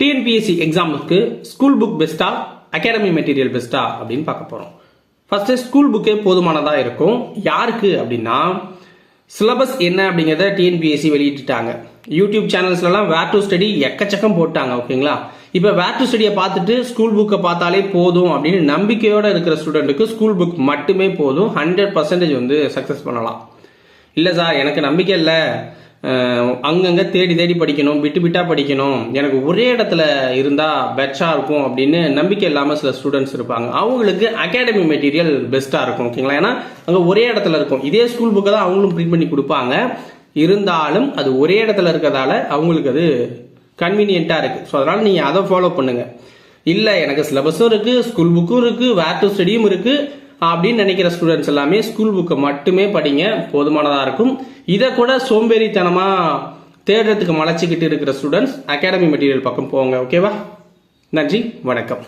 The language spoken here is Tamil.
டிஎன்பிஎஸ்சி எக்ஸாமுக்கு ஸ்கூல் புக் பெஸ்ட்டா அகாடமி மெட்டீரியல் பெஸ்ட்டா அப்படின்னு பார்க்க போகிறோம் ஃபர்ஸ்ட் ஸ்கூல் புக்கே போதுமானதாக இருக்கும். யாருக்கு அப்படின்னா சிலபஸ் என்ன அப்படிங்கிறத டிஎன்பிஎஸ்சி வெளியிட்டுட்டாங்க. யூடியூப் சேனல்ஸ்லலாம் வேர் டு ஸ்டடி எக்கச்சக்கம் போட்டாங்க ஓகேங்களா? இப்போ வேர் டு ஸ்டடியை பார்த்துட்டு ஸ்கூல் புக்கை பார்த்தாலே போதும் அப்படின்னு நம்பிக்கையோடு இருக்கிற ஸ்டூடெண்ட்டுக்கு ஸ்கூல் புக் மட்டுமே போதும். ஹண்ட்ரட் பர்சன்டேஜ் வந்து சக்ஸஸ் பண்ணலாம். இல்லை சார் எனக்கு நம்பிக்கை இல்லை. அங்கங்கே தேடி தேடி படிக்கணும் விட்டு விட்டாக படிக்கணும். எனக்கு ஒரே இடத்துல இருந்தால் பெட்டராக இருக்கும் அப்படின்னு நம்பிக்கை இல்லாமல் சில ஸ்டூடெண்ட்ஸ் இருப்பாங்க. அவங்களுக்கு அகாடமி மெட்டீரியல் பெஸ்ட்டாக இருக்கும் ஓகேங்களா ஏன்னா அங்கே ஒரே இடத்துல இருக்கும். இதே ஸ்கூல் புக்கை தான் அவங்களும் ப்ரிண்ட் பண்ணி கொடுப்பாங்க. இருந்தாலும் அது ஒரே இடத்துல இருக்கிறதால அவங்களுக்கு அது கன்வீனியண்ட்டாக இருக்குது ஸோ அதனால் நீங்கள் அதை ஃபாலோ பண்ணுங்கள் இல்லை எனக்கு சிலபஸும் இருக்குது ஸ்கூல் புக்கும் இருக்குது வேர் டு ஸ்டடியும் இருக்குது அப்படின்னு நினைக்கிற ஸ்டூடெண்ட்ஸ் எல்லாமே ஸ்கூல் புக்கை மட்டுமே படிங்க போதுமானதாக இருக்கும். இதை கூட சோம்பேறித்தனமாக தேடுறதுக்கு மலைச்சிக்கிட்டு இருக்கிற ஸ்டூடெண்ட்ஸ் அகாடமி மெட்டீரியல் பக்கம் போங்க ஓகேவா நன்றி வணக்கம்.